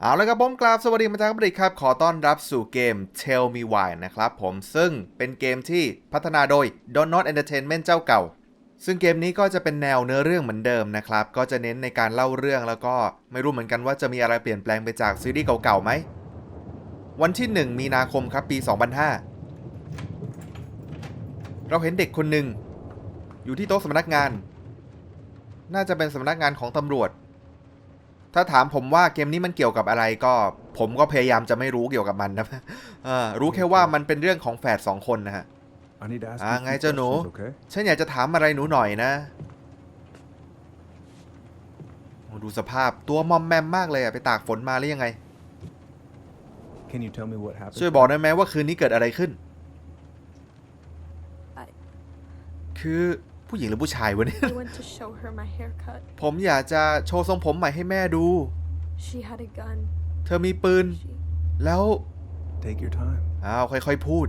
เอาละครับผมกราบสวัสดีมาจากอังกฤษครับ ขอต้อนรับสู่เกม Tell Me Why นะครับผมซึ่งเป็นเกมที่พัฒนาโดย Don't Not Entertainment เจ้าเก่า ซึ่งเกมนี้ก็จะเป็นแนวเนื้อเรื่องเหมือนเดิมนะครับ ก็จะเน้นในการเล่าเรื่องแล้วก็ไม่รู้เหมือนกันว่าจะมีอะไรเปลี่ยนแปลงไปจากซีรีส์เก่าๆไหม วันที่ 1 มีนาคมครับปี 2005 เราเห็นเด็กคนหนึ่งอยู่ที่โต๊ะสำนักงาน น่าจะเป็นสำนักงานของตำรวจ ถ้าถามผมว่าเกมนี้มันเกี่ยวกับอะไรก็ ผมก็พยายามจะไม่รู้เกี่ยวกับมันนะเออรู้แค่ว่ามันเป็นเรื่องของแฝดสองคนนะฮะ I need to ask อ่า you a ไง few เจ้าหนู questions, okay? ฉันอยากจะถามอะไรหนูหน่อยนะโอ้ดูสภาพตัวมอมแมมมากเลยอะไปตากฝนมาหรือยังไง Can you tell me what happened? ช่วยบอกได้ไหมว่าคืนนี้เกิดอะไรขึ้น I- คือ ผู้หญิงหรือผู้ชายวะเนี่ย I went to show her my haircut. ผมอยากจะโชว์ทรงผมใหม่ให้แม่ดู She had a gun. เธอมีปืน She แล้ว Take your time. อ้าวค่อยๆพูด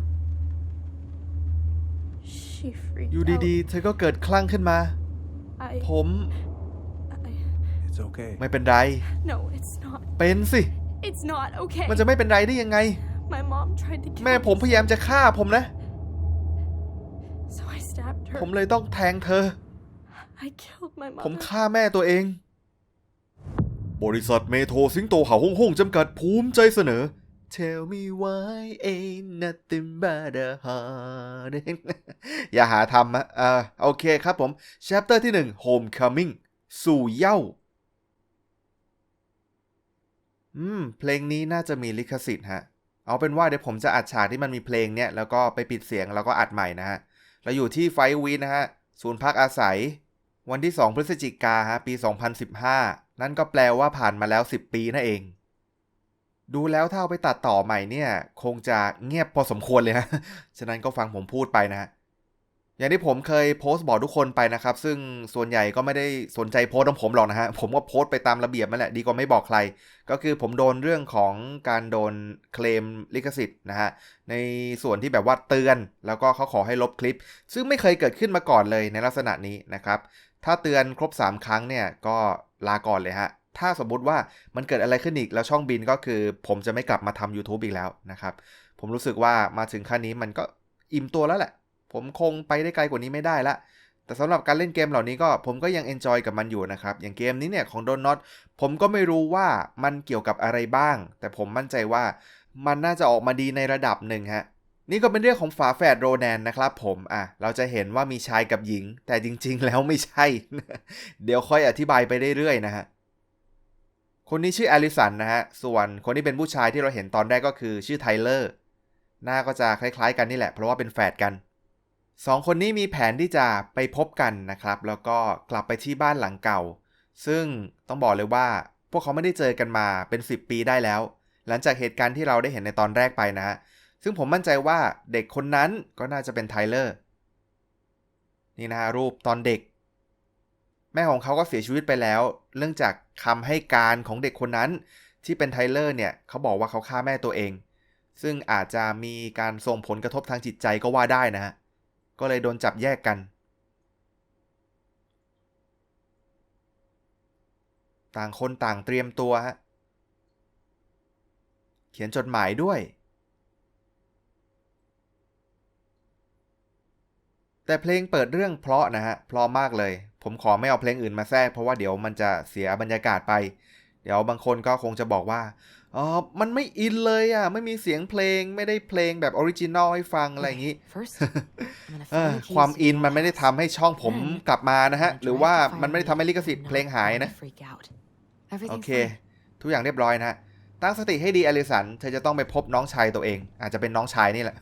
she freaked อยู่ out. ดีๆ เธอก็เกิดคลั่งขึ้นมา I, ผม I It's okay. ไม่เป็นไร no, it's not. เป็นสิ It's not okay. มันจะไม่เป็นไรได้ยังไง My mom tried to kill แม่ผม me, พยายามจะฆ่าผมนะ so I stabbed her. ผมเลยต้องแทงเธอ I killed my ผม mother. ฆ่าแม่ตัวเอง บริษัทเมโทรสิงโตเห่าฮ่องฮ่องจำกัดภูมิใจเสนอ Tell me why ain't nothing but a heart อย่าหาทำอะอ่าโอเคครับผม chapter ที่ 1 Homecoming สู่เหย้า อืม เพลงนี้น่าจะมีลิขสิทธิ์ฮะ เอาเป็นว่าเดี๋ยวผมจะอัดฉากที่มันมีเพลงเนี่ยแล้วก็ไปปิดเสียงแล้วก็อัดใหม่นะฮะ เราอยู่ที่ไฟวีนะฮะ ศูนย์พักอาศัย วันที่ 2 พฤศจิกาฮะปี 2015 นั่นก็แปลว่าผ่านมาแล้ว 10 ปีนั่นเอง ดูแล้วถ้าเอาไปตัดต่อใหม่เนี่ย คงจะเงียบพอสมควรเลยฮะ ฉะนั้นก็ฟังผมพูดไปนะฮะ อย่างที่ผมเคยโพสต์บอกทุกคนไปนะครับ ซึ่งส่วนใหญ่ก็ไม่ได้สนใจโพสต์ของผมหรอกนะฮะ ผมก็โพสต์ไปตามระเบียบนั่นแหละ ดีกว่าไม่บอกใคร ก็คือผมโดนเรื่องของการโดนเคลมลิขสิทธิ์นะฮะ ในส่วนที่แบบว่าเตือน แล้วก็เขาขอให้ลบคลิป ซึ่งไม่เคยเกิดขึ้นมาก่อนเลยในลักษณะนี้นะครับ ถ้าเตือนครบ 3 ครั้งเนี่ยก็ลาก่อนเลยฮะ ถ้าสมมุติว่ามันเกิดอะไรขึ้นอีกแล้วช่องบินก็คือ ผมจะไม่กลับมาทำ YouTube อีกแล้วนะครับ ผมรู้สึกว่ามาถึงขั้นนี้มันก็อิ่มตัวแล้วแหละ ผมคงไปได้ไกลกว่านี้ไม่ได้ละ แต่สำหรับการเล่นเกมเหล่านี้ก็ผมก็ยังเอนจอยกับมันอยู่นะครับ อย่างเกมนี้เนี่ยของ Don Not ผมก็ไม่รู้ว่ามันเกี่ยวกับอะไรบ้าง แต่ผมมั่นใจว่ามันน่าจะออกมาดีในระดับหนึ่งฮะนี่ก็เป็นเรื่องของฝาแฝดโรแนนนะครับผมอะเราจะเห็นว่ามีชายกับหญิง แต่จริงๆแล้วไม่ใช่ เดี๋ยวค่อยอธิบายไปเรื่อยๆนะฮะคนนี้ชื่ออลิสันนะฮะ ส่วนคนที่เป็นผู้ชายที่เราเห็นตอนแรกก็คือชื่อไทเลอร์ หน้าก็จะคล้ายๆกันนี่แหละ เพราะว่าเป็นแฝดกัน สองคนนี้มีแผนที่จะไปพบกันนะครับ แล้วก็กลับไปที่บ้านหลังเก่า ซึ่งต้องบอกเลยว่า พวกเขาไม่ได้เจอกันมาเป็น 10 ปีได้แล้ว หลังจากเหตุการณ์ที่เราได้เห็นในตอนแรกไปนะฮะซึ่งผมมั่นใจว่าเด็กคนนั้นก็น่าจะเป็นไทเลอร์นี่นะฮะรูปตอนเด็ก แม่ของเขาก็เสียชีวิตไปแล้ว เรื่องจากคำให้การของเด็กคนนั้น ที่เป็นไทเลอร์เนี่ยเขาบอกว่าเขาฆ่าแม่ตัวเอง ซึ่งอาจจะมีการส่งผลกระทบทางจิตใจก็ว่าได้นะฮะ ก็เลยโดนจับแยกกัน ต่างคนต่างเตรียมตัวฮะ เขียนจดหมายด้วย แต่เพลงเปิดเรื่องเพราะนะฮะ เพราะมากเลย ผมขอไม่เอาเพลงอื่นมาแทรกเพราะว่าเดี๋ยวมันจะเสียบรรยากาศไป เดี๋ยวบางคนก็คงจะบอกว่า อ๋อ มันไม่อินเลยอะ ไม่มีเสียงเพลง ไม่ได้เพลงแบบออริจินอลให้ฟังอะไรอย่างนี้ First, I'm gonna เออ find the ความ keys to อิน your มันไม่ได้ house. ทำให้ช่องผมกลับมานะฮะ When I หรือ tried ว่า to find มันไม่ได้ทำให้ลิขสิทธิ์ I'm เพลง not หาย going นะ to freak out. โอ Everything's เค fine. ทุกอย่างเรียบร้อยนะฮะ ตั้งสติให้ดีอลิสัน เธอจะต้องไปพบน้องชายตัวเอง อาจจะเป็นน้องชายนี่แหละ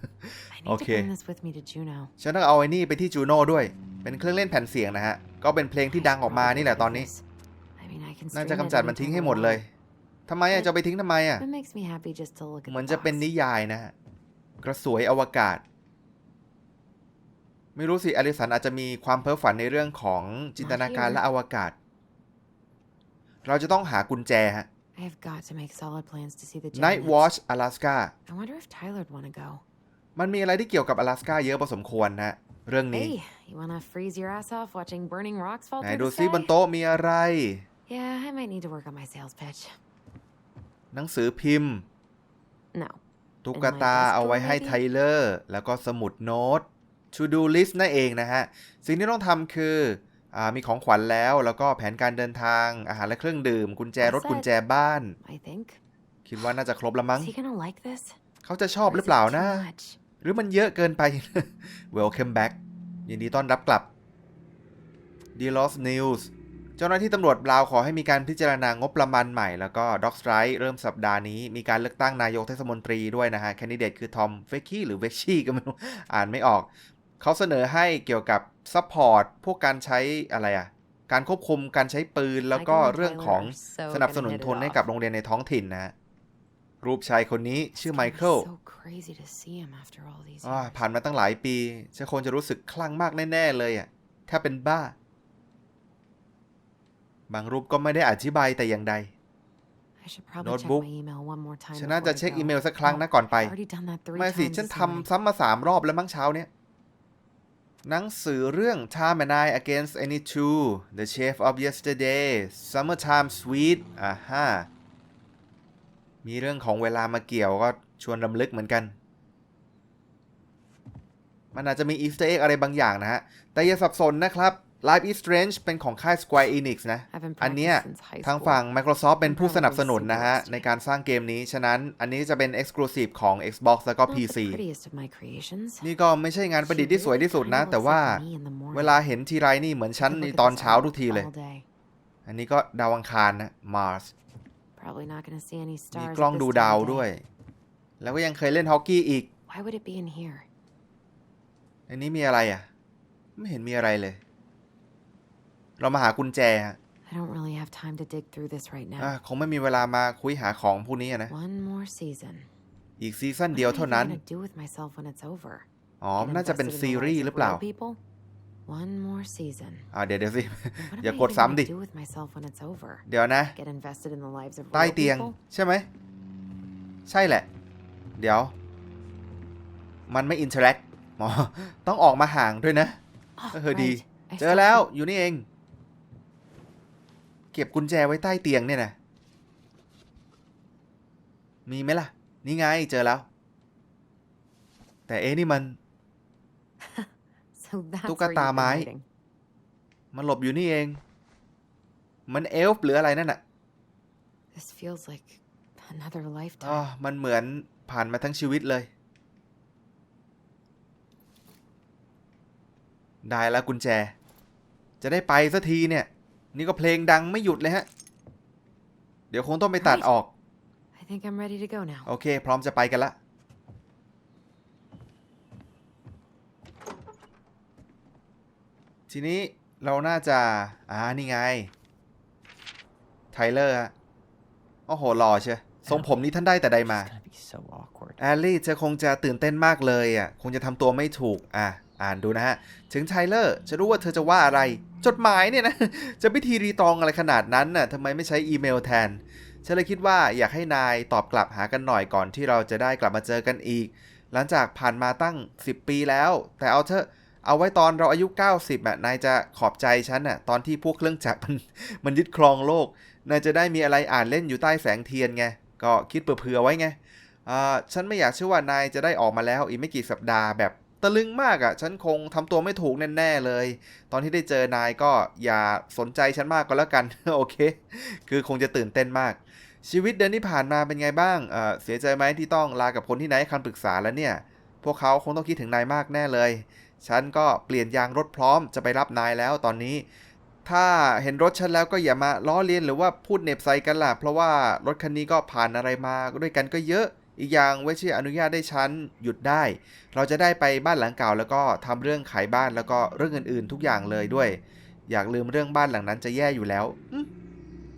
I need to Okay. bring this with me to Juno. ฉันต้องเอาไอ้นี่ไปที่จูโน่ด้วย เป็นเครื่องเล่นแผ่นเสียงนะฮะ ก็เป็นเพลงที่ดังออกมานี่แหละตอนนี้ I mean, I can น่า stream จะ it กำจัดมัน anytime ทิ้ง I ให้หมดเลย want. ทำไมอะจะเอาไปทิ้งทำไมอะ It makes me happy just to look at เหมือน the จะเป็น box. นิยายนะฮะกระสวยอวกาศ ไม่รู้สิอลิสันอาจจะมีความเพ้อฝันในเรื่องของจินตนาการและอวกาศ เราจะต้องหากุญแจฮะ I have got to make solid plans to see the Night Geminids. Watch Alaska I wonder if Tyler'd want to go. มันมีอะไรที่เกี่ยวกับ阿拉สกาเยอะพอสมควรนะเรื่องนี้ Hey, you wanna freeze your ass off watching burning rocks fall ไหน through ดู the ซิบน sky? โต๊ะมีอะไร Yeah, I might need to work on my sales pitch. หนังสือพิมพ์ No. ตุ๊กตาเอาไว้ให้ไทเลอร์ แล้วก็สมุดโน้ต to do list นั่นเองนะฮะ สิ่งที่ต้องทำคืออามีของขวัญแล้ว แล้วก็แผนการเดินทาง อาหารและเครื่องดื่ม กุญแจรถ That's it. กุญแจบ้าน I think. คิดว่าน่าจะครบแล้วมั้ง Is he gonna like this? เขาจะชอบ Or หรือ is เปล่า it นะ too much? หรือมันเยอะเกินไป Welcome back ยินดีต้อนรับกลับ d e Lost News เจ้าหน้าที่ตำรวจบราวขอให้มีการพิจารณางบประมาณใหม่แล้วก็ Dog Strike เริ่มสัปดาห์นี้มีการเลือกตั้งนายกเทศมนตรีด้วยนะฮะแคนดิเดตคือทอมเฟคกี้หรือเวกชี่ก็ไม่รู้อ่านไม่ออก เขาเสนอให้เกี่ยวกับซัพพอร์ตพวกการใช้อะไรอะการควบคุมการใช้ปืนแล้วก็ Michael and เรื่อง Tyler ของ are so สนับส gonna นุน hit it ทุนให้กับ off. โรงเรียนในท้องถิ่นนะฮะรูปชายคนนี้ชื่อ It's ไม gonna be เคิล So crazy to see him after all these อ่า years. ผ่านมาตั้งหลายปีฉันคงจะรู้สึกคลั่งมากแน่ ๆ เลยอะแทบเป็นบ้า บางรูปก็ไม่ได้อธิบายแต่อย่างใด I should probably Notebook. check my email one more time. ฉันน่าจะ before I เช็ค go. อีเมลสักครั้งนะก่อนไป I've already done that three ไม่สิ times ฉัน this morning. ทำซ้ำมาสามรอบแล้วมั้งเช้าเนี้ยหนังสือเรื่อง Time and I Against Any Two The Chef of Yesterday Summertime Sweet อ่าฮะมีเรื่องของเวลามาเกี่ยวก็ชวนรำลึกเหมือนกัน มันอาจจะมีอีส t ต r ร์เอ็กอะไรบางอย่างนะฮะ แต่อย่าสับสนนะครับ Life is Strange เป็นของค่าย Square Enix นะ I've been อันเนี้ย practicing since high ทาง school. ฝั่ง Microsoft เป็นผู้สนับสนุนนะฮะ Probably super ในการสร้างเกมนี้ ฉะนั้นอันนี้จะเป็น Exclusive ของ Xbox แล้วก็ Not the PC prettiest of my creations. นี่ก็ไม่ใช่งานประดิษฐ์ที่สวยที่สุดนะ She really แต่ว่า kinda looks like me in the morning. เวลาเห็นทีไรนี่เหมือนฉัน I could ใน look at ตอน this เช้า all- ทุกทีเลย all day. อันนี้ก็ดาวอังคารนะ Mars Probably not gonna see any มี stars กล้อง at ดู this ดาว time of ด้วย day. แล้วก็ยังเคยเล่นฮอกกี้อีก Why would it be in here? อันนี้มีอะไรอะ ไม่เห็นมีอะไรเลย เรามาหากุญแจฮะ I don't really have time to dig through this right อะ now. คงไม่มีเวลามาคุยหาของพวกนี้อะนะ One more season. อีกซีซั่น What เดียว am I เท่า even นั้น gonna do with myself when it's over? อ๋อ Get น่าจะเป็น invested in ซี the รีส์ lives ห of รือเปล่า real people? One more season. อ่าเดี๋ยวเดี๋ยวสิ What อย่า am I กด even ซ้ำดิ gonna do with myself when it's over? เดี๋ยวนะ Get invested in the lives of ใต้ real เตียง people? ใช่ไหม ใช่แหละ เดี๋ยว มันไม่อินเทอร์แอคอ๋อต้องออกมาห่างด้วยนะ Oh, เออดี right. I เจอ still แล้ว have- อยู่นี่เอง เก็บกุญแจไว้ใต้เตียงเนี่ยนะมีไหมล่ะ นี่ไงเจอแล้ว แต่เอ๊ะนี่มัน So that's ตุ๊ก where you've ตา been ไม้ hiding. มันหลบอยู่นี่เอง มันเอลฟ์หรืออะไรนั่นน่ะ This feels like another อ๋อ lifetime. มันเหมือนผ่านมาทั้งชีวิตเลย ได้แล้วกุญแจ จะได้ไปสักทีเนี่ย นี่ก็เพลงดังไม่หยุดเลยฮะ เดี๋ยวคงต้องไปตัดออก I think I'm ready to go now. โอเค พร้อมจะไปกันละ ทีนี้เราน่าจะ อ่า นี่ไง ไทเลอร์ฮะโอ้โหหล่อเชียวทรงผมนี้ท่านได้แต่ใดมา It's gonna be so awkward. แอลลี่เธอคงจะตื่นเต้นมากเลยอะ คงจะทำตัวไม่ถูก อะ อ่านดูนะฮะ ถึงไทเลอร์จะรู้ว่าเธอจะว่าอะไร จดหมายเนี่ยนะ จะพิธีรีตองอะไรขนาดนั้นน่ะทำไมไม่ใช้อีเมลแทน ฉันเลยคิดว่าอยากให้นายตอบกลับหากันหน่อยก่อนที่เราจะได้กลับมาเจอกันอีก หลังจากผ่านมาตั้ง 10 ปีแล้ว แต่เอาเถอะเอาไว้ตอนเราอายุ 90อะนายจะขอบใจฉันอะตอนที่พวกเครื่องจักรมันมันยึดครองโลก นายจะได้มีอะไรอ่านเล่นอยู่ใต้แสงเทียนไง ก็คิดเผื่อๆไว้ไงอ่าฉันไม่อยากเชื่อว่านายจะได้ออกมาแล้วอีกไม่กี่สัปดาห์แบบ ตะลึงมากอะ่ะ ฉันคงทำตัวไม่ถูกแน่ๆเลย ตอนที่ได้เจอนายก็อย่าสนใจฉันมากก็แล้วกัน โอเค คือคงจะตื่นเต้นมาก ชีวิตเดือนที่ผ่านมาเป็นไงบ้างเเสียใจไหมที่ต้องลากับคนที่นายให้คำปรึกษาแล้วเนี่ย พวกเขาคงต้องคิดถึงนายมากแน่เลย ฉันก็เปลี่ยนยางรถพร้อมจะไปรับนายแล้วตอนนี้ ถ้าเห็นรถฉันแล้วก็อย่ามาล้อเลียนหรือว่าพูดเน็บใส่กันล่ะ เพราะว่ารถคันนี้ก็ผ่านอะไรมาด้วยกันก็เยอะ อีกอย่างเวชี่อนุญาตได้ฉันหยุดได้ เราจะได้ไปบ้านหลังเก่า แล้วก็ทำเรื่องขายบ้านแล้วก็เรื่องอื่นๆ ทุกอย่างเลยด้วย อยากลืมเรื่องบ้านหลังนั้นจะแย่อยู่แล้วอืม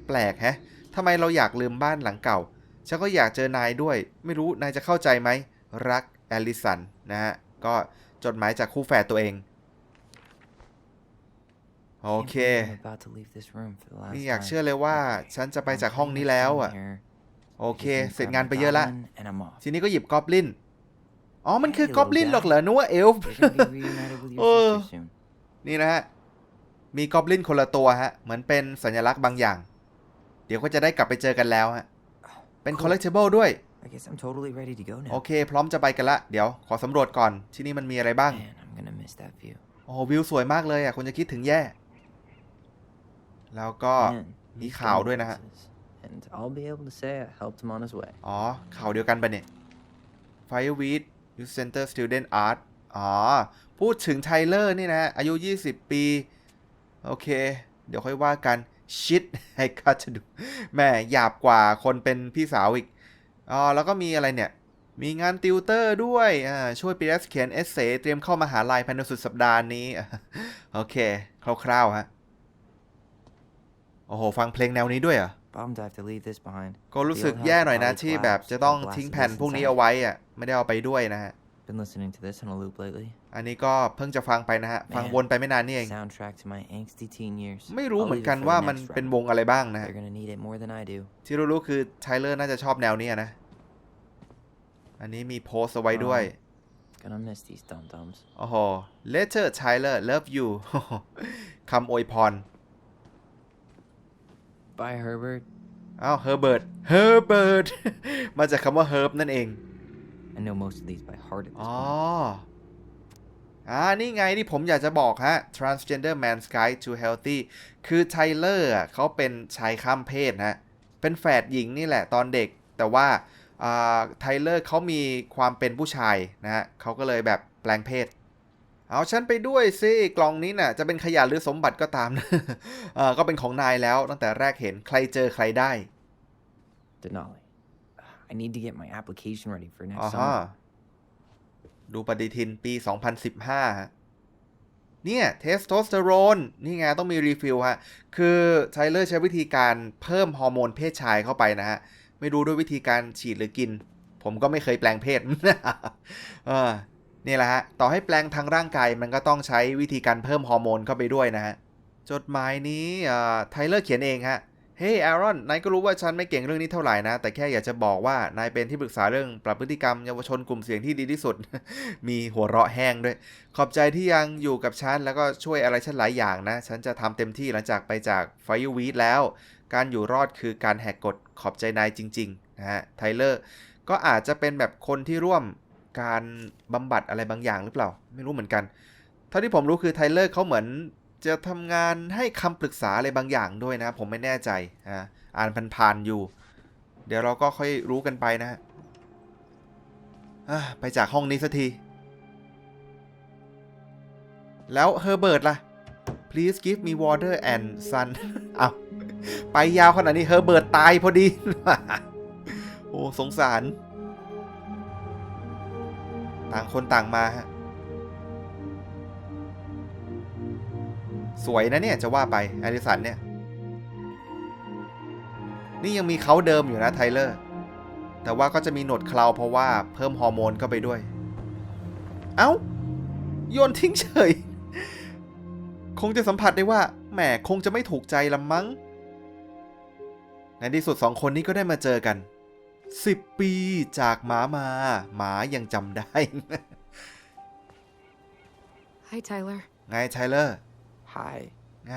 แปลกแฮะทำไมเราอยากลืมบ้านหลังเก่าฉันก็อยากเจอนายด้วย ไม่รู้นายจะเข้าใจไหมรักแอลลิสันนะฮะก็จดหมายจากคู่แฝดตัวเองโอ Can't เค believe I'm about to leave this room for the last นี่อยาก time. เชื่อเลยว่า Okay. ฉันจะไป I'm จากห้อง putting นี้ my แล้ว phone อะ here. โอเค Just เสร็จ grab งาน my ไปเยอะละ goblin and I'm off. ทีนี้ก็หยิบกอบลิน อ๋อ มันคือกอบลิน Hey, หรอกเหรอนึกว่าเอลฟ์ You're gonna be reunited with your Oh. sister soon. นี่นะฮะ มีกอบลินคนละตัวฮะ เหมือนเป็นสัญลักษณ์บางอย่าง เดี๋ยวก็จะได้กลับไปเจอกันแล้วฮะ เป็น Cool. collectible ด้วย I guess I'm totally ready to go โอ now. เค พร้อมจะไปกันละ เดี๋ยวขอสำรวจก่อน ที่นี่มันมีอะไรบ้าง Man, I'm gonna miss that view. โอ้โหวิวสวยมากเลยอะคุณจะคิดถึงแย่ แล้วก็ Man, มี he's ข่าว done ด้วยนะฮะ wonders. And I'll be able to say I helped him on his way. อ๋อข่าวเดียวกันปะเนี่ย Fireweed Youth Center Student Art อ๋อ พูดถึงไทเลอร์นี่นะ อายุ 20 ปี โอเค เดี๋ยวค่อยว่ากันชิดให้ข้าจะดูแม่หยาบกว่าคนเป็นพี่สาวอีก อ๋อ แล้วก็มีอะไรเนี่ย มีงานติวเตอร์ด้วย อ่า ช่วยปีเอสเขียนเอเซเตรียมเข้ามหาลัยภายในสุดสัปดาห์นี้ โอเค คร่าวๆฮะ โอ้โห ฟังเพลงแนวนี้ด้วยเหรอ่ะ Bummed I have to leave this behind. ก็รู้สึกแย่หน่อยนะที่แบบจะต้องทิ้งแผ่นพวกนี้เอาไว้อะไม่ได้เอาไปด้วยนะฮะ Been listening to this on a loop lately. อันนี้ก็เพิ่งจะฟังไปนะฮะ ฟังวนไปไม่นานนี่เอง Soundtrack to my angsty teen years. ไม่รู้ I'll เหมือน leave กัน it for ว่า the มัน next เป็น round. วงอะไรบ้างนะฮะ They're gonna need it more than I do. ที่รู้ๆคือไทเลอร์น่าจะชอบแนวนี้อะนะ อันนี้มีโพสต์เอาไว้ด้วย Gonna miss these dum dums. โอ้โห letter Tyler love you คำอวยพร Bye, Herbert. อ้าว Herbert Herbert มาจากคำว่า herb นั่นเอง I know most of these by heart at this อ๋อ point. อ่า นี่ไงที่ผมอยากจะบอกฮะ transgender man's guide to healthy คือไทเลอร์อะเขาเป็นชายข้ามเพศนะ เป็นแฝดหญิงนี่แหละตอนเด็ก แต่ว่าอ่าไทเลอร์เขามีความเป็นผู้ชายนะฮะเขาก็เลยแบบแปลงเพศ เอาฉันไปด้วยสิกล่องนี้น่ะจะเป็นขยะหรือสมบัติก็ตามนะเอ่อก็เป็นของนายแล้วตั้งแต่แรกเห็นใครเจอใครได้ Denali. I need to get my application ready for อ๋อ next ฮะ summer. ดูปฏิทินปี 2015ฮะเนี่ยเทสโทสเตอโรนนี่ไงต้องมีรีฟิลฮะ คือไทเลอร์ใช้วิธีการเพิ่มฮอร์โมนเพศชายเข้าไปนะฮะ ไม่รู้ด้วยวิธีการฉีดหรือกิน ผมก็ไม่เคยแปลงเพศเออ นี่แหละฮะ ต่อให้แปลงทางร่างกายมันก็ต้องใช้วิธีการเพิ่มฮอร์โมนเข้าไปด้วยนะฮะ จดหมายนี้ไทเลอร์เขียนเองฮะ เฮ้ยแอรอน นายก็รู้ว่าฉันไม่เก่งเรื่องนี้เท่าไหร่นะ แต่แค่อยากจะบอกว่านายเป็นที่ปรึกษาเรื่องปรับพฤติกรรมเยาวชนกลุ่มเสี่ยงที่ดีที่สุด มีหัวเราะแห้งด้วย ขอบใจที่ยังอยู่กับฉันแล้วก็ช่วยอะไรฉันหลายอย่างนะ ฉันจะทำเต็มที่หลังจากไปจากไฟยูวีดแล้ว การอยู่รอดคือการแหกกฎขอบใจนายจริงๆนะฮะ ไทเลอร์ก็อาจจะเป็นแบบคนที่ร่วม การบำบัดอะไรบางอย่างหรือเปล่า ไม่รู้เหมือนกัน เท่าที่ผมรู้คือไทเลอร์เขาเหมือนจะทำงานให้คำปรึกษาอะไรบางอย่างด้วยนะ ผมไม่แน่ใจอ่าอ่านผ่านๆอยู่ เดี๋ยวเราก็ค่อยรู้กันไปนะฮะไปจากห้องนี้สักที แล้วเฮอร์เบิร์ตล่ะ please give me water and sun เอาไปยาวขนาดนี้เฮอร์เบิร์ตตายพอดี โอ้ สงสาร ต่างคนต่างมาฮะสวยนะเนี่ยจะว่าไปอริสันเนี่ย นี่ยังมีเขาเดิมอยู่นะไทเลอร์ แต่ว่าก็จะมีหนวดเคราเพราะว่าเพิ่มฮอร์โมนเข้าไปด้วย เอ้า โยนทิ้งเฉย คงจะสัมผัสได้ว่าแหมคงจะไม่ถูกใจละมั้ง ในที่สุดสองคนนี้ก็ได้มาเจอกัน สิบปีจากหมามา หมายังจำได้ Hi, Tyler. ไงไทเลอร์ Hi. ไง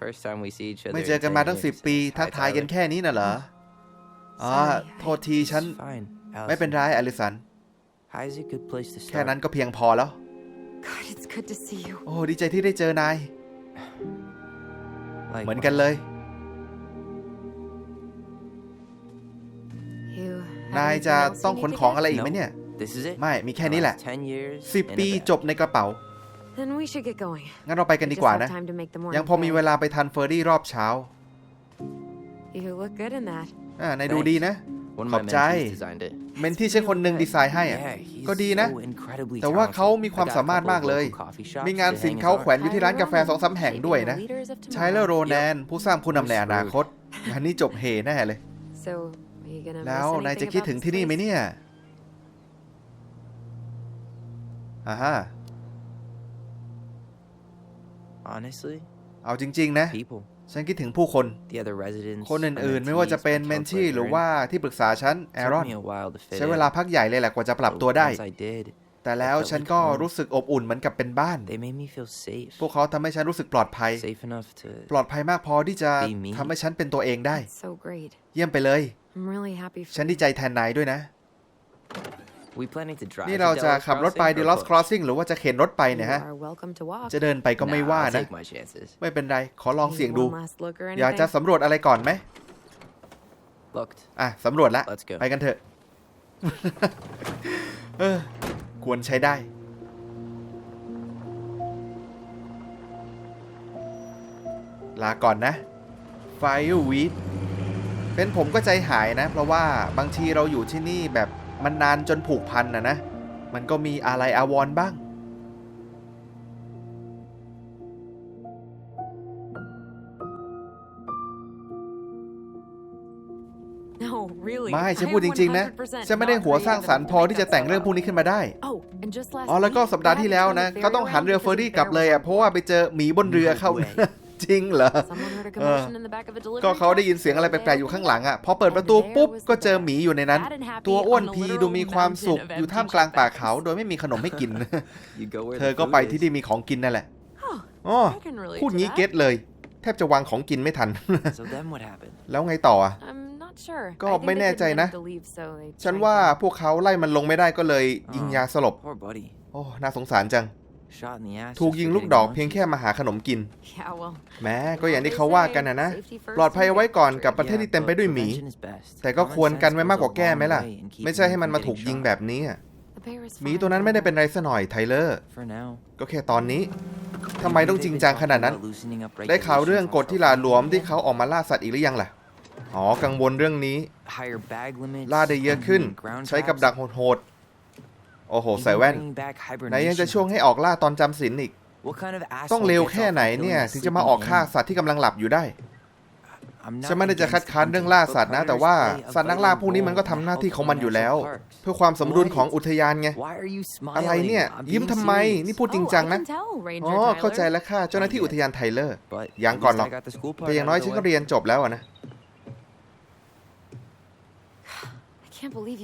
First time we see each other. ไม่เจอกันมาตั้ง in สิบ years. ปี Hi, ทักทายกัน Tyler. แค่นี้น่ะเหรอ อ๋อ Sorry, โทษทีฉัน It's fine. ไม่เป็นไร Allison. อลิสัน Hi is a good place to แค่ start. นั้นก็เพียงพอแล้ว God, it's good to see you. โอ้ดีใจที่ได้เจอนาย Like เหมือนกันเลย นายจะต้องขนของอะไรอีกไหมเนี่ย This is it. ไม่มีแค่นี้แหละ Ten years. สิบ in a ปี bag. จบในกระเป๋า Then we should get going. งั้นเราไปกัน We ดี just กว่า have นะ time to make the morning ยังพอมี play. เวลาไปทันเฟอร์รี่รอบเช้า You look good in that. อ่านายดูดีนะ One of ขอบ my ใจ mentees designed it. เมนที่ใช่คนหนึ่งดีไซน์ให้อะ Yeah, he's ก็ดีนะ so incredibly แต่ว่าเขา talented. มีความ I got a สามารถ couple มาก of เลย local coffee shops มีงาน to สิน hang his เขา art. แขวนอยู่ที่ร้านกาแฟสองสามแห่งด้วยนะชายเลอร์โรแนน ผู้สร้างผู้นำในอนาคต งานนี้จบเฮแน่เลย So, are you gonna แล้ว miss นายจะ anything คิด about ถึง this ที่นี่ไหม place? เนี่ยอ่าฮะ Honestly, เอาจริง ๆ นะ people, ฉันคิดถึงผู้คน the other residents, คน my อื่นๆ ไม่ว่าจะ mentees, เป็น my เมนชี่ counselor, หรือ Erin. ว่าที่ปรึกษาฉันแอรอน Took me a while to fit ใช้เวลา in, พักใหญ่เลยแหละกว่าจะปรับ but ตัวได้ once I did, แต่แล้วฉันก็รู้สึกอบอุ่นเหมือนกับเป็นบ้าน they made me feel safe. พวกเขาทำให้ฉันรู้สึกปลอดภัย Safe enough to ปลอดภัยมากพอที่จะ Be me ทำให้ฉันเป็นตัวเองได้ That's so great. เยี่ I'm really happy ฉันดีใจแทนนายด้วยนะนี่เราจะขับรถไป The Lost Crossing หรือว่าจะเข็นรถไปเนี่ยฮะ จะเดินไปก็ไม่ว่านะ ไม่เป็นไร ขอลองเสี่ยงดู อยากจะสำรวจอะไรก่อนไหม อะสำรวจแล้วไปกันเถอะเออควรใช้ได้ ลาก่อนนะไฟวีด เป็นผมก็ใจหายนะ เพราะว่าบางทีเราอยู่ที่นี่แบบมันนานจนผูกพันนะนะ มันก็มีอะไรอาวรบ้าง ไม่ฉันพูดจริงๆนะ ฉันไม่ได้หัวสร้างสรรค์พอที่จะแต่งเรื่องพวกนี้ขึ้นมาได้ อ๋อแล้วก็สัปดาห์ที่แล้วนะ ก็ต้องหันเรือเฟอร์รี่กลับเลยอะ เพราะว่าไปเจอหมีบนเรือเข้า จริงเหรอก็เขาได้ยินเสียงอะไรแปลกๆอยู่ข้างหลังอะพอเปิดประตูปุ๊บก็เจอหมีอยู่ในนั้น ตัวอ้วนพีดูมีความสุขอยู่ท่ามกลางป่าเขาโดยไม่มีขนมให้กินเธอก็ไปที่ที่มีของกินนั่นแหละอ๋อพูดงี้เก็ตเลย แทบจะวางของกินไม่ทันแล้วไงต่ออะก็ไม่แน่ใจนะฉันว่าพวกเขาไล่มันลงไม่ได้ก็เลยยิงยาสลบโอ้ น่าสงสารจัง ถูกยิงลูกดอกเพียงแค่มาหาขนมกิน แม้ก็อย่างที่เขาว่ากันนะนะปลอดภัยเอาไว้ก่อนกับประเทศที่เต็มไปด้วยหมี แต่ก็ควรกันไว้มากกว่าแก้ไหมล่ะ ไม่ใช่ให้มันมาถูกยิงแบบนี้หมีตัวนั้นไม่ได้เป็นไรซะหน่อยไทเลอร์ ก็แค่ตอนนี้ทำไมต้องจริงจังขนาดนั้น ได้ข่าวเรื่องกฎที่หลาหลวมที่เขาออกมาล่าสัตว์อีกหรือยังล่ะอ๋อกังวลเรื่องนี้ล่าได้เยอะขึ้น ใช้กับดักโหด โอ้โห ใส่แว่นไหนยังจะช่วงให้ออกล่าตอนจำศีลอีก ต้องเร็วแค่ไหนเนี่ย ถึงจะมาออกฆ่าสัตว์ที่กำลังหลับอยู่ได้ฉันไม่ได้จะคัดค้านเรื่องล่าสัตว์นะ แต่ว่าสัตว์นักล่าพวกนี้มันก็ทำหน้าที่ของมันอยู่แล้ว เพื่อความสมดุลของอุทยานไงอะไรเนี่ย ยิ้มทำไมนี่พูดจริงจังนะอ๋อเข้าใจแล้วค่ะเจ้าหน้าที่อุทยานไทเลอร์ยังก่อนหรอกแต่อย่างน้อยฉันก็เรียนจบแล้วนะ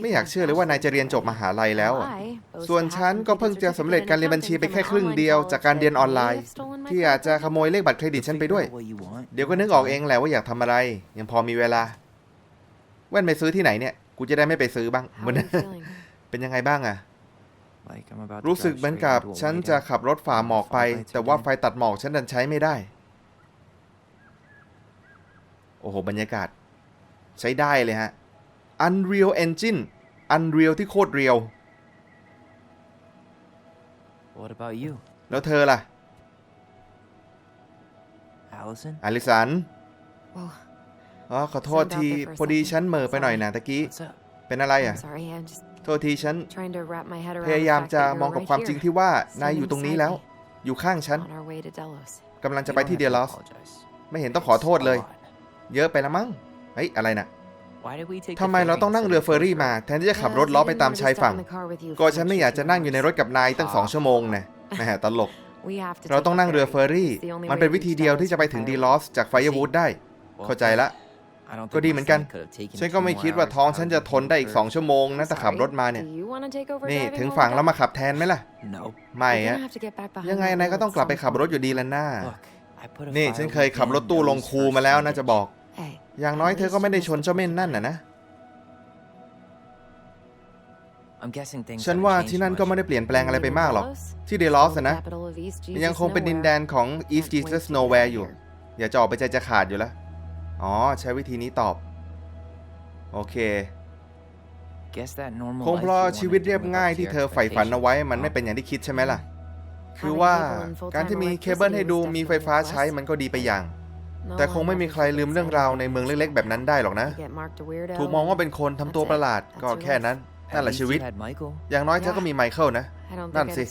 ไม่อยากเชื่อเลยว่านายจะเรียนจบมหาลัยแล้ว ส่วนฉันก็เพิ่งจะสำเร็จการเรียนบัญชีไปแค่ครึ่งเดียวจากการเรียนออนไลน์ ที่อาจจะขโมยเลขบัตรเครดิตฉันไปด้วย เดี๋ยวก็นึกออกเองแหละว่าอยากทำอะไร ยังพอมีเวลา แว่นไปซื้อที่ไหนเนี่ย กูจะได้ไม่ไปซื้อบ้างมันเป็นยังไงบ้างอะรู้สึกเหมือนกับฉันจะขับรถฝ่าหมอกไป แต่ว่าไฟตัดหมอกฉันดันใช้ไม่ได้ โอ้โห บรรยากาศ ใช้ได้เลยฮะ Unreal Engine Unreal ที่โคตรเรียว What about you แล้วเธอล่ะ Allison อลิสัน Well, อ๋อขอโทษที พอดีฉันเหม่อไปหน่อยนะตะกี้เป็นอะไรอะโทษทีฉันพยายามจะมองกับความจริงที่ว่านายอยู่ตรงนี้แล้ว อยู่ข้างฉันกำลังจะไปที่เดลอส ไม่เห็นต้องขอโทษเลย เยอะไปละมั้ง เฮ้ย อะไรนะ ทำไมเราต้องนั่งเรือเฟอร์รี่มาแทนที่จะขับรถล้อไปตามชายฝั่ง ก็ฉันไม่อยากจะนั่งอยู่ในรถกับนายตั้งสองชั่วโมงนะนะฮะตลก เราต้องนั่งเรือเฟอร์รี่ มันเป็นวิธีเดียวที่จะไปถึงดีลอสจากไฟเออร์วูดได้ เข้าใจละ ก็ดีเหมือนกัน ฉันก็ไม่คิดว่าท้องฉันจะทนได้อีกสองชั่วโมงนะแต่ขับรถมาเนี่ย นี่ถึงฝั่งแล้วมาขับแทนไหมล่ะ ไม่อะยังไงนายก็ต้องกลับไปขับรถอยู่ดีแล้วหน้า นี่ฉันเคยขับรถตู้ลงคูมาแล้วน่าจะบอก อย่างน้อยเธอก็ไม่ได้ชนเจ้าเม่นนั่นนะนะ ฉันว่าที่นั่นก็ไม่ได้เปลี่ยนแปลงอะไรไปมากหรอก ที่เดลอสนะมันยังคงเป็นดินแดนของ East Jesus Nowhere อยู่ อย่าจะออกไปใจจะขาดอยู่แล้ว อ๋อ ใช้วิธีนี้ตอบ โอเคคงเพราะชีวิตเรียบง่ายที่เธอใฝ่ฝันเอาไว้มันไม่เป็นอย่างที่คิดใช่ไหมล่ะ คือว่าการที่มีเคเบิลให้ดูมีไฟฟ้าใช้มันก็ดีไปอย่าง แต่คงไม่มีใครลืมเรื่องราวในเมืองเล็กๆ แบบนั้นได้หรอกนะ ถูกมองว่าเป็นคนทำตัวประหลาดก็แค่นั้น นั่นแหละชีวิต อย่างน้อยเธอก็มีไมเคิลนะ นั่นสิ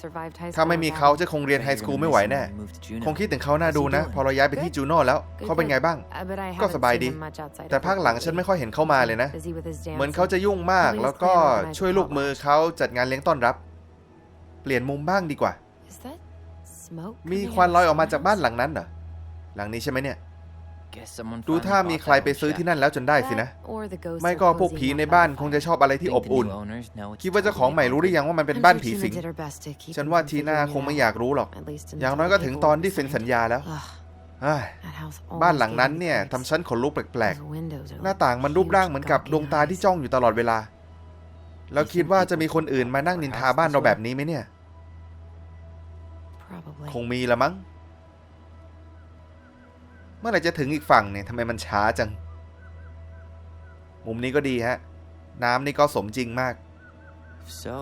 ถ้าไม่มีเขาจะคงเรียนไฮสคูลไม่ไหวแน่ คงคิดถึงเขาหน้าดูนะ พอเราย้ายไปที่จูโน่แล้วเขาเป็นไงบ้าง ก็สบายดี แต่ภาคหลังฉันไม่ค่อยเห็นเขามาเลยนะ เหมือนเขาจะยุ่งมาก แล้วก็ช่วยลูกมือเขาจัดงานเลี้ยงต้อนรับ เปลี่ยนมุมบ้างดีกว่า มีควันลอยออกมาจากบ้านหลังนั้นเหรอ หลังนี้ใช่ไหมเนี่ย ดูถ้ามีใครไปซื้อที่นั่นแล้วจนได้สินะ ไม่ก็พวกผีในบ้านคงจะชอบอะไรที่อบอุ่น คิดว่าเจ้าของใหม่รู้หรือยังว่ามันเป็นบ้านผีสิง ฉันว่าทีน่าคงไม่อยากรู้หรอก อย่างน้อยก็ถึงตอนที่เซ็นสัญญาแล้ว บ้านหลังนั้นเนี่ยทำฉันขนลุกแปลกๆ หน้าต่างมันรูปร่างเหมือนกับดวงตาที่จ้องอยู่ตลอดเวลาเราคิดว่าจะมีคนอื่นมานั่งนินทาบ้านเราแบบนี้ไหมเนี่ย คงมีละมั้ง เมื่อไหร่จะถึงอีกฝั่งเนี่ยทำไมมันช้าจัง มุมนี้ก็ดีฮะ น้ำนี่ก็สมจริงมาก So,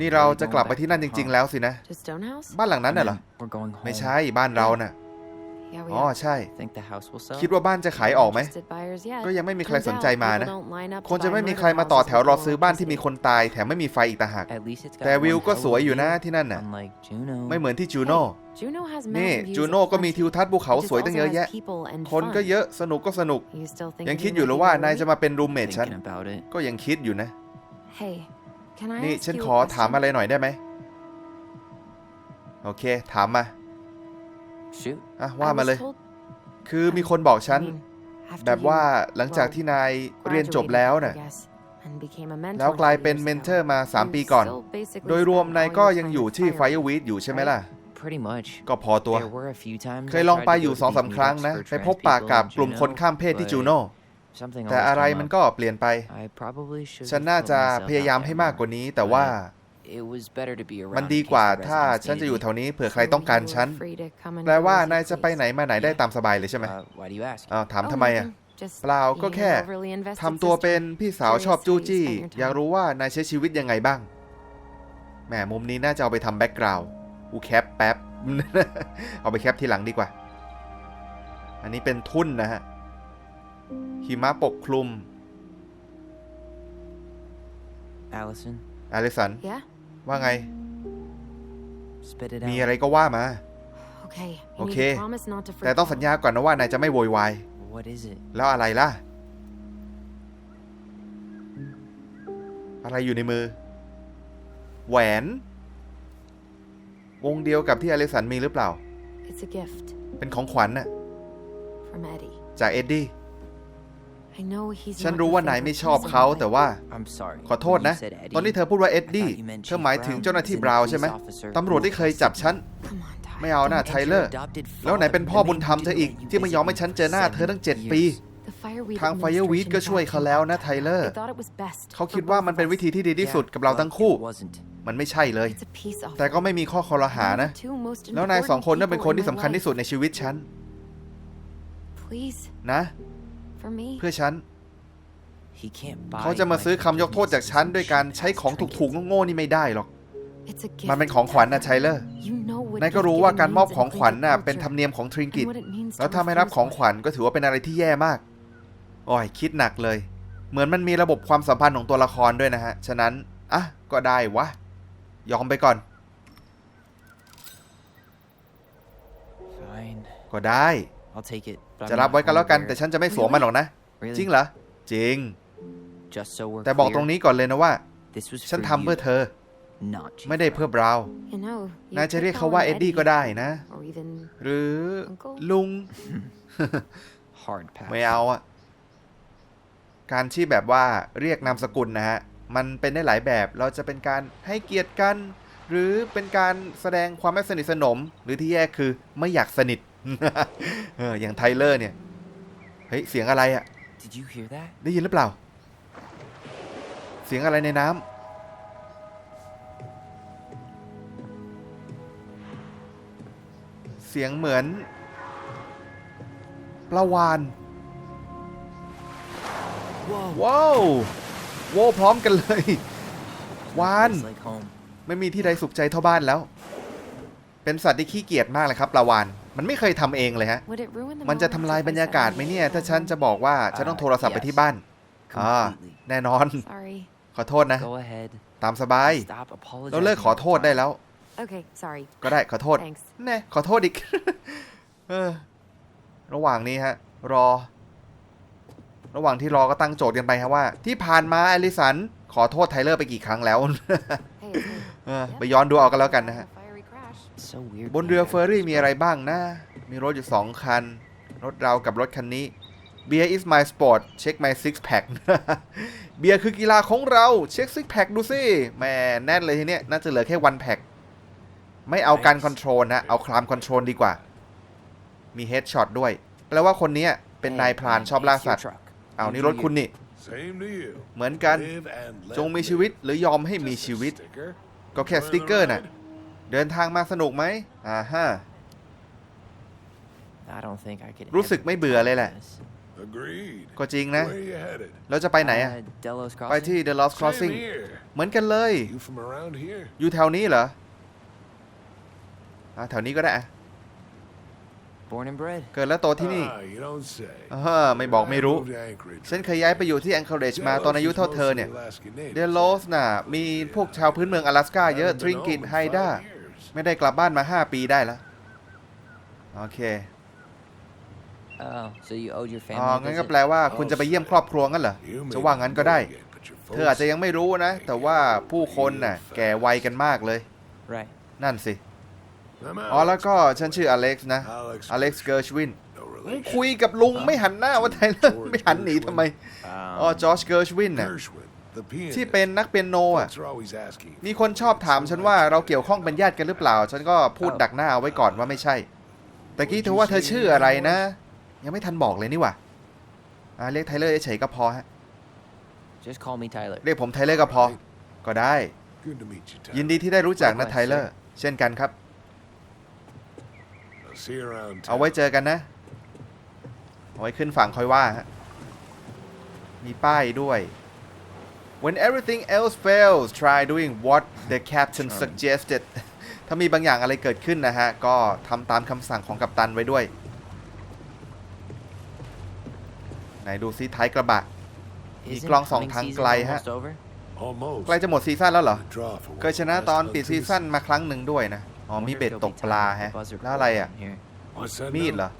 นี่เราจะกลับไปที่นั่นจริง ๆ แล้วสินะ To Stonehouse? บ้านหลังนั้นน่ะเหรอ then we're going home. ไม่ใช่บ้านเราน่ะ Yeah, we อ๋อ are. ใช่ Think the house will sell? คิดว่าบ้านจะขายออกไหม Interested buyers yet. ก็ยังไม่มีใคร Turns สนใจ out มานะ people don't line up to คงจะ buy ไม่มี murder ใครมาต่อ houses แถวรอ with ซื้อบ้านที่มี electricity. คนตายแถมไม่มีไฟอีกต่างหาก At least it's got แต่วิว one ก็ hell of สวย a อยู่นะ view, ที่นั่นน่ะ Unlike Juno. ไม่เหมือนที่จูโน่ Juno has นี่ mountain views จูโน่ก็มี aplenty. ทิวทัศน์ภูเขา It สวย just ตั้งเยอะ also แยะ has people and คน fun. ก็เยอะสนุกก็สนุก You still think ยัง of คิด me อยู่ like หรือ you ว่า were นายจะ Lee? มาเป็นรูมเมทฉัน Thinking about it. ก็ยังคิดอยู่นะ Hey, can I นี่ ask ฉัน you ข a อถาม question? อะไรหน่อยได้ไหม โอเค ถามมา Shoot. อะ I ว่ามา was เลย told- คือมีคนบอกฉัน I mean, after แบบ you ว่าหลังจากที่นายเรียนจบ graduated, แล้ว I น่ะ guess, and became a mentor แล้วกลายเป็น years เมน ago, เทอร์มา3 you ปีก่อน still basically โดยรวม spend นาย all ก็ your ยัง time อยู่ at ที่ Fire ไฟเออร์วีดอยู่ใช่ไหมล่ะ Pretty much. ก็พอตัว There were a few times เคย I ลอง tried ไป to อยู่ go ส to อง these สามครั้ง meetups นะ for ไป trans พบปะ people กับ in กลุ่มคน Juneau, ข้ามเพศที่ but จูโน่ something แต่ always อะไร came มัน up. ก็เปลี่ยนไป I probably should ฉัน have น่า put จะ myself พยายาม out ให้ there มากกว่า more, นี้แต่ว่า but it was better to be มัน around ดี in กว่า case the ถ้า residents ฉันจะอยู่ needed แถ me. วนี้เผื่อ So ใครต้องการ you were ฉัน free to come and แปล go ว่า as you นายจะไป pleased. ไหนมาไหนได้ตามสบายเลยใช่ไหม Uh, why do you ask? อ้าวถาม Oh, ทำไมอะ nothing. Just เปล่าก็ being แค่ an overly invested ทำตัวเป็น sister. พี่สาวชอบ Curious จู้ how you จี้ spend your อยาก time. รู้ว่านายใช้ชีวิตยังไงบ้าง แหมมุมนี้น่าจะเอาไปทำแบ็กกราวด์อูแคปแป๊บ เอาไปแคปทีหลังดีกว่า อันนี้เป็นทุ่นนะฮะ หิมะปกคลุม Allison, อลิสัน Yeah? ว่าไง spit it มี out. อะไรก็ว่ามา Okay. You need to Okay. promise not to แต่ freak ต้อง out. สัญญาก่อนนะว่านายจะไม่โวยวาย What is it? แล้วอะไรล่ะ อะไรอยู่ในมือ แหวน วงเดียวกับที่อลิสันมีหรือเปล่า It's a gift เป็นของขวัญน่ะ from Eddie. จากเอ็ดดี้ I know he's ฉัน not รู้ your ว่านายไม่ favorite ชอบ person, เขา but แต่ว่า I'm sorry. ขอโทษ When you นะ said Eddie, ตอนที่เธอพูดว่าเอ็ด I ดี้ thought you meant เธอหมาย Chief ถึง Brown เจ้าหน้าที่ is บ an ราวน์ใช่ไหม police officer ตำรวจที่เคยจับฉัน Come on, Ty. ไม่เอาหน้า And ไท your เลอร์ adopted แล้วไหนเป็นพ่อ father บุญธรรมเธออีก didn't ที่ไม่ยอมให้ฉันเจอหน้าเธอตั้ง 7 ปี The fireweed ทาง Fireweed ก็ช่วยเขาแล้วนะไทเลอร์ They thought it was best เขา for คิดว่า both มัน of เป็น us. วิธีที่ดีที่สุด Yeah, กับเราทั้งคู่ but it wasn't. มันไม่ใช่เลย It's a peace offer. แต่ก็ไม่มีข้อคอรหานะ You're the two most แล้วนายสองคนนั่นเป็นคนที่ important สำคัญ people in my ที่สุดในชีวิตฉัน life. Please, นะ for me. เพื่อฉัน He can't buy เขาจะมา my ซื้อคำยกโทษจากฉันด้วยการใช้ของถูกๆโง่ๆนี่ไม่ได้หรอก It's a gift. มันเป็นของขวัญนะไทเลอร์ You know what นายก็ gift รู้ว่า giving การมอบ means ของ in ขวัญ Trinket น่ะเป็น culture ธรรมเนียมของทริง and กิต what it means to แล้วถ้าไม่รับ refuse ของ one. ขวัญก็ถือว่าเป็นอะไรที่แย่มากโอ้ยคิดหนักเลย เหมือนมันมีระบบความสัมพันธ์ของตัวละครด้วยนะฮะ ฉะนั้น อะ ก็ได้วะ ยอมไปก่อน Fine. ก็ได้ I'll take it. but I'm จะรับ not ไว้กันแล้วกัน gonna แต่ wear ฉันจะไม่สวมมันหรอกนะ Really? จริงเหรอ จริง it. Just so we're แต่บอก clear, ตรงนี้ก่อนเลยนะว่า this was ฉัน for ทำเพื่อ you, เธอ not Chief ไม่ได้เพื่อ Brown. บราวน์ You know, you นายจะ could เรียก call เขาว่า him เอ็ดดี้ Eddie, ก็ได้นะ or even หรือ Uncle ลุง Hard pass. ไม่เอาอะการที่แบบว่าเรียกนามสกุลนะฮะ มันเป็นได้หลายแบบเราจะเป็นการให้เกียรติกัน หรือเป็นการแสดงความไม่สนิทสนม หรือที่แย่คือไม่อยากสนิท เอออย่างไทเลอร์เนี่ย เฮ้ย เสียงอะไรอะ Did you hear that? ได้ยินหรือเปล่า เสียงอะไรในน้ำเสียงเหมือนปลาวาน Whoa. ว้าวโว้พร้อมกันเลย วาน It's like home. ไม่มีที่ใดสุขใจเท่าบ้านแล้ว เป็นสัตว์ที่ขี้เกียจมากเลยครับปลาวานมันไม่เคยทำเองเลยฮะ would it ruin the มันจะ moments ทำลาย if I บรรยากาศ said ไหม I เนี่ย needed ถ้า to ฉัน go จะบอกว่าฉันต้องโทรศัพท์ไปที่บ้านอ่า Completely. แน่นอน home? Sorry. ขอโทษนะ Go ahead. ตามสบาย Stop apologizing. เราเลิกขอโทษได้แล้ว Okay, sorry. ก็ได้ขอโทษ Thanks. แน่ขอโทษอีก เออ ระหว่างนี้ฮะ รอ ระหว่างที่รอก็ตั้งโจทย์กันไปฮะว่า ที่ผ่านมาอลิสัน ขอโทษไทเลอร์ไปกี่ครั้งแล้ว Hey, it's me. เออไปย้อนดูเอากันแล้วกันนะฮะ A fiery crash. So weird. บนเรือเฟอร์รี่มีอะไรบ้างนะ มีรถอยู่สองคัน รถเรากับรถคันนี้ Beer is my sport check my six pack เบียร์คือกีฬาของเรา เช็คซิกแพคดูสิแหม่แน่นเลยทีเนี้ยน่าจะเหลือแค่วันแพ็คไม่เอาการคอนโทรลนะ เอาคลามคอนโทรลดีกว่า มีเฮดช็อตด้วย แปลว่าคนเนี้ยเป็นนายพรานชอบล่าสัตว์ เอานี่รถคุณนี่ Same to you. เหมือนกัน Live and let จงมีชีวิตหรือยอมให้มี Just a ชีวิต sticker. ก็แค่สติกเกอร์น่ะ เดินทางมาสนุกไหมอ่าฮะ I don't think I could. รู้สึกไม่เบื่อเลยแหละ Agreed. ก็จริงนะ Where you headed? แล้วจะไปไหนอะ Delos ไป Crossing. ที่ The Lost Same Crossing here. เหมือนกันเลย You from around here? อยู่แถวนี้เหรออ่าแถวนี้ก็ได้อะ Born and bred. เกิดแล้วโตที่นี่ Ah, you don't say. อ่าฮะไม่บอกไม่รู้ I moved to Anchorage. ฉันเคยย้ายไปอยู่ที่ Anchorage มาตอนอายุเท่าเธอเนี่ย Delos is mostly Alaskan เด natives. ลอสน่ะมีพวกชาวพื้นเมือง阿拉สกาเยอะ Haven't ทริง been กิต home in ไฮด้า five years. ไม่ได้กลับบ้านมา5ปีได้แล้ว โอเค Oh, so you owed your อ๋อ family. a งั้นก็ visit? แปลว่าคุณจะไปเยี่ยมครอบครัวงั้นเหรอ You may จะว่างั้นก็ได้ be but your เธออาจ folks จะยังไม่รู้นะ แต่ว่าผู้คนน่ะ แก่วัยกันมากเลย Right. นั่นสิ I'm อ๋อ Alex. แล้วก็ฉันชื่ออเล็กซ์นะ Alex อเล็กซ์เกิร์ชวิน No relation. คุยกับลุงไม่หันหน้าว่าไทยเลอร์ไม่หันหนีทำไม อ๋อ Um, จอร์จเกิร์ชวินน่ะ Gershwin, the pianist. ที่เป็นนักเปียโนอะ Folks are always asking. มีคนชอบถามฉันว่าเราเกี่ยวข้องเป็นญาติกันหรือเปล่า ฉันก็พูดดักหน้าเอาไว้ก่อนว่าไม่ใช่แต่กี้เธอว่าเธอชื่ออะไรนะ ยังไม่ทันบอกเลยนี่หว่าอ่าเรียกไทเลอร์เฉยๆก็พอฮะ just call me Tyler. เรียกผมไทเลอร์ก็พอ ก็ได้ Good to meet you, Tyler. ยินดีที่ได้รู้จักนะไทเลอร์ เช่นกันครับ I'll see you around. เอาไว้ town. เจอกันนะ เอาไว้ขึ้นฝั่งค่อยว่าฮะ มีป้ายด้วย When everything else fails try doing what the captain suggested ถ้ามีบางอย่างอะไรเกิดขึ้นนะฮะ ก็ทำตามคำสั่งของกัปตันไว้ด้วย ไหนดูซิท้ายกระบะ Isn't Klong Song hunting Thang season Klai ha. almost over? Almost. ใกล้จะหมดซีซั่นแล้วเหรอ The draw for เคยชนะ West ตอน West ปิด Hunters. ซีซั่นมาครั้งหนึ่งด้วยนะ อ๋อมี Wonder เบ็ด if he'll ต be กปลา tying the ฮะ buzzer แล้วอะไร cord อะ down here. What's that มีด now? เหรอ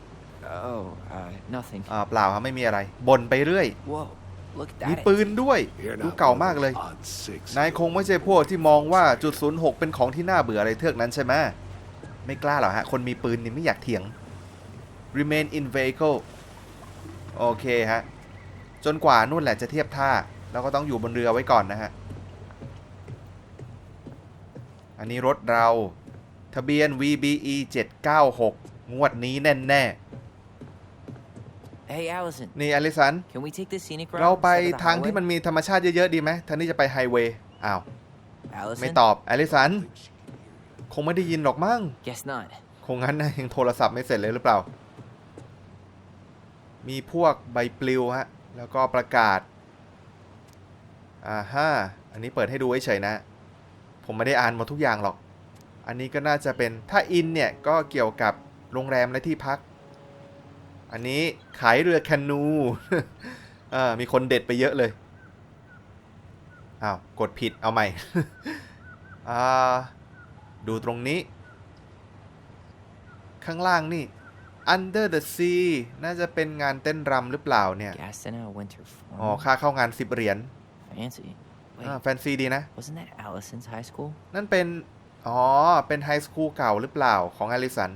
Oh, uh, nothing. อ่าเปล่าครับไม่มีอะไรบ่นไปเรื่อย Whoa, look at มี that. ปืนด้วย You're ดู not เก่า one of มากเลย the odd six. นายคงไม่ใช่พวกที่มองว่าจุด06เป็นของที่น่าเบื่ออะไรเทือกนั้นใช่ไหมไม่กล้าหรอกฮะ คนมีปืนนี่ไม่อยากเถียง remain in vehicle โอเคฮะ จนกว่านู่นแหละจะเทียบท่า แล้วก็ต้องอยู่บนเรือไว้ก่อนนะฮะ อันนี้รถเรา ทะเบียน VBE 796 งวดนี้แน่แน่ Hey, Allison, ๆนี่อลิสัน can we take the scenic route เราไป instead of the ทางที่ highway? มันมีธรรมชาติเยอะๆดีไหมแทนที่จะไปไฮเวย์อ้าว Allison? ไม่ตอบอลิสัน คงไม่ได้ยินหรอกมั้ง Guess not. คงงั้นนะยังโทรศัพท์ไม่เสร็จเลยหรือเปล่า มีพวกใบปลิวฮะ แล้วก็ประกาศ อ่าฮะอันนี้เปิดให้ดูเฉยๆนะ ผมไม่ได้อ่านหมดทุกอย่างหรอก อันนี้ก็น่าจะเป็นถ้าอินเนี่ย ก็เกี่ยวกับโรงแรมและที่พัก อันนี้ขายเรือแคนูอ่ามีคนเด็ดไปเยอะเลยอ้าวกดผิดเอาใหม่อ่าดูตรงนี้ ข้างล่างนี่ Under the Sea น่าจะเป็นงานเต้นรำหรือเปล่าเนี่ย Gaston winter อ๋อ formal. ค่าเข้างาน10เหรียญ Fancy. Wait, อ่าแฟนซีดีนะ wasn't that Allison's high school? นั่นเป็น อ๋อ เป็นไฮสคูลเก่าหรือเปล่าของอลิสัน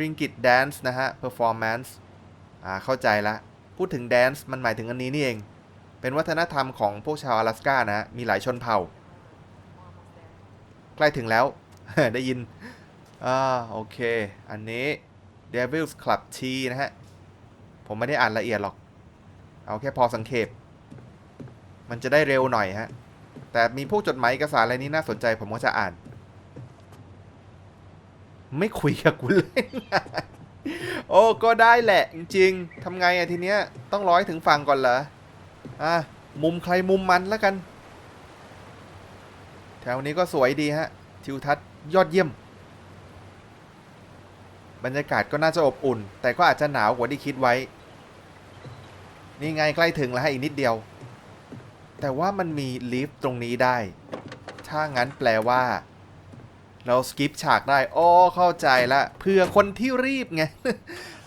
Trinket Dance นะฮะ Performance อ่าเข้าใจละ พูดถึง Dance มันหมายถึงอันนี้นี่เอง เป็นวัฒนธรรมของพวกชาว阿拉สกานะฮะมีหลายชนเผ่า ใกล้ถึงแล้ว ได้ยิน อ่าโอเค อันนี้ Devil's Club T นะฮะ ผมไม่ได้อ่านละเอียดหรอก เอาแค่พอสังเขปมันจะได้เร็วหน่อยฮะ แต่มีพวกจดหมายเอกสารอะไรนี้น่าสนใจผมก็จะอ่าน ไม่คุยกับกูเลยโอ้ก็ได้แหละจริงๆทำไงอะทีเนี้ยต้องร้อยถึงฝั่งก่อนเหรออะมุมใครมุมมันแล้วกัน แถวนี้ก็สวยดีฮะ ทิวทัศน์ยอดเยี่ยม บรรยากาศก็น่าจะอบอุ่น แต่ก็อาจจะหนาวกว่าที่คิดไว้ นี่ไงใกล้ถึงแล้วฮะอีกนิดเดียว แต่ว่ามันมีลิฟต์ตรงนี้ได้ ถ้างั้นแปลว่า เราสกิปฉากได้อ้อเข้าใจละเพื่อคนที่รีบไง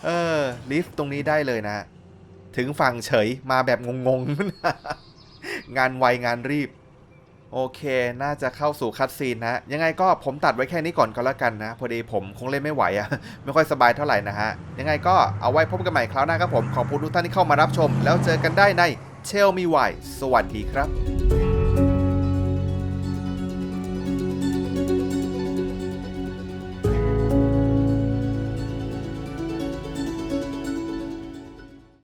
เออ ลิฟต์ตรงนี้ได้เลยนะ ถึงฝั่งเฉยมาแบบงงๆ งานไวงานรีบ โอเค น่าจะเข้าสู่คัดซีนนะ ยังไงก็ผมตัดไว้แค่นี้ก่อนก็แล้วกันนะ พอดีผมคงเล่นไม่ไหวอะไม่ค่อยสบายเท่าไหร่นะฮะ ยังไงก็เอาไว้พบกันใหม่คราวหน้าครับผม ขอบคุณทุกท่านที่เข้ามารับชม แล้วเจอกันได้ใน Tell Me Why สวัสดีครับ